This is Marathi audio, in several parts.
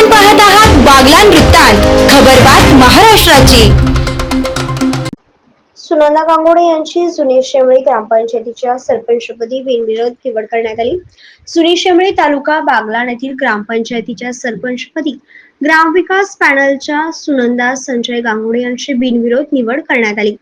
आपण पाहत आहात बागलान वृत्तांत. खबरबात महाराष्ट्राची. सुनंदा गांगोडे यांची सुनील शेमळी ग्रामपंचायतीच्या सरपंचपदी बिनविरोध निवड करण्यात आली. सुनील शेमळी तालुका बागलाण येथील ग्रामपंचायतीच्या सरपंचपदी ग्रामविकास पॅनलच्या सुनंदा संजय गांगोडे यांची बिनविरोध निवड करण्यात आली.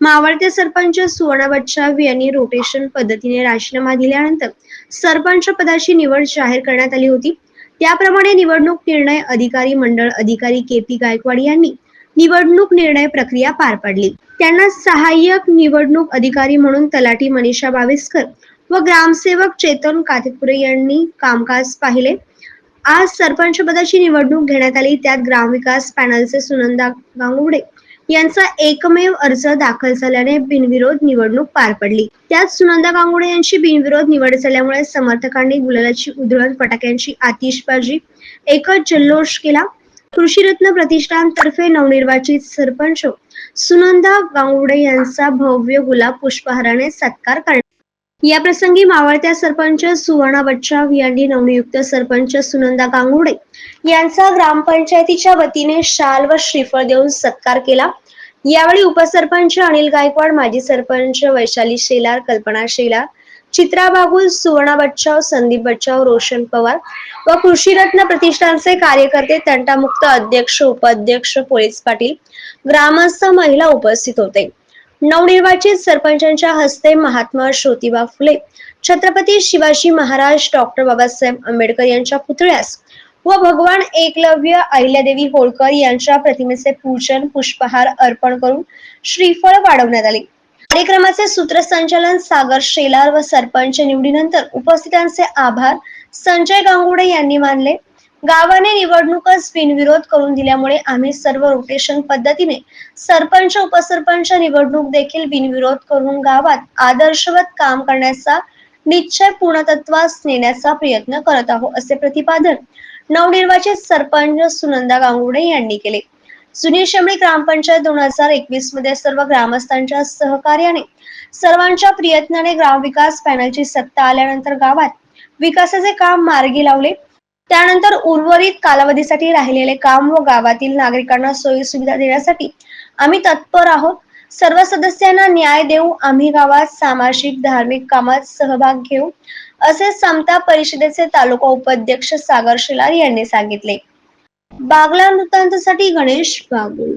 मावळते सरपंच सुवर्णा बच्चाव यांनी रोटेशन पद्धतीने राजीनामा दिल्यानंतर सरपंच पदाची निवड जाहीर करण्यात आली होती. त्याप्रमाणे निवडणूक निर्णय अधिकारी मंडळ अधिकारी के पी गायकवाड यांनी निवडणूक निर्णय प्रक्रिया पार पाडली. त्यांना सहाय्यक निवडणूक अधिकारी म्हणून तलाठी मनीषा बाविस्कर व ग्रामसेवक चेतन कातेपुरे यांनी कामकाज पाहिले. आज सरपंच पदाची निवडणूक घेण्यात आली. त्यात ग्रामविकास पॅनलचे सुनंदा गांगुडे यांचा एकमेव अर्ज दाखल झाल्याने बिनविरोध निवडणूक पार पडली. त्यात सुनंदा गांगुडे यांची बिनविरोध निवड झाल्यामुळे समर्थकांनी गुलालाची उधळण फटाक्यांची आतिषबाजी एकच जल्लोष केला. कृषीरत्न प्रतिष्ठान तर्फे नवनिर्वाचित सरपंच सुनंदा गांगुडे यांचा भव्य गुलाब पुष्पहाराने सत्कार करण्यात या प्रसंगी मावळत्या सरपंच सुवर्णा बच्चाव यांनी नवनियुक्त सरपंच सुनंदा गांगुडे यांचा ग्रामपंचायतीच्या वतीने शाल व श्रीफळ देऊन सत्कार केला. यावेळी उपसरपंच अनिल गायकवाड माजी सरपंच वैशाली शेलार कल्पना शेलार चित्रा बागुल सुवर्णा बच्चाव संदीप बच्चाव रोशन पवार व कृषीरत्न प्रतिष्ठानचे कार्यकर्ते तंटामुक्त अध्यक्ष उपाध्यक्ष पोलीस पाटील ग्रामस्थ महिला उपस्थित होते. नवनिर्वाचित सरपंचांच्या हस्ते महात्मा ज्योतिबा फुले छत्रपती शिवाजी महाराज डॉक्टर बाबासाहेब आंबेडकर यांच्या पुतळ्यास व भगवान एकलव्य अहिल्यादेवी होळकर यांच्या प्रतिमेचे पूजन पुष्पहार अर्पण करून श्रीफळ वाढवण्यात आले. कार्यक्रमाचे सूत्रसंचालन सागर शेलार व सरपंच निवडीनंतर उपस्थितांचे आभार. संजय गांगुडे यांनी मानले. गावाने निवडणूकच बिनविरोध करून दिल्यामुळे आम्ही सर्व रोटेशन पद्धतीने सरपंच उपसरपंच निवडणूक देखील बिनविरोध करून गावात आदर्शवत काम करण्याचा निश्चय पूर्णतत्वास नेण्याचा प्रयत्न करत आहोत असे प्रतिपादन नवनिर्वाचित सरपंच सुनंदा गांगुडे यांनी केले. जुनी शेमळी ग्रामपंचायत दोन हजार एकवीसमध्ये सर्व ग्रामस्थांच्या सहकार्याने सर्वांच्या प्रयत्नाने ग्रामविकास पॅनलची सत्ता आल्यानंतर गावात विकासाचे काम मार्गी लावले. त्यानंतर उर्वरित कालावधीसाठी राहिलेले काम व गावातील नागरिकांना सोयी सुविधा देण्यासाठी आम्ही तत्पर आहोत. सर्व सदस्यांना न्याय देऊ आम्ही गावात सामाजिक धार्मिक कामात सहभाग घेऊ असे समता परिषदेचे तालुका उपाध्यक्ष सागर शिलार यांनी सांगितले. बागला वृत्तांतासाठी गणेश बागुल.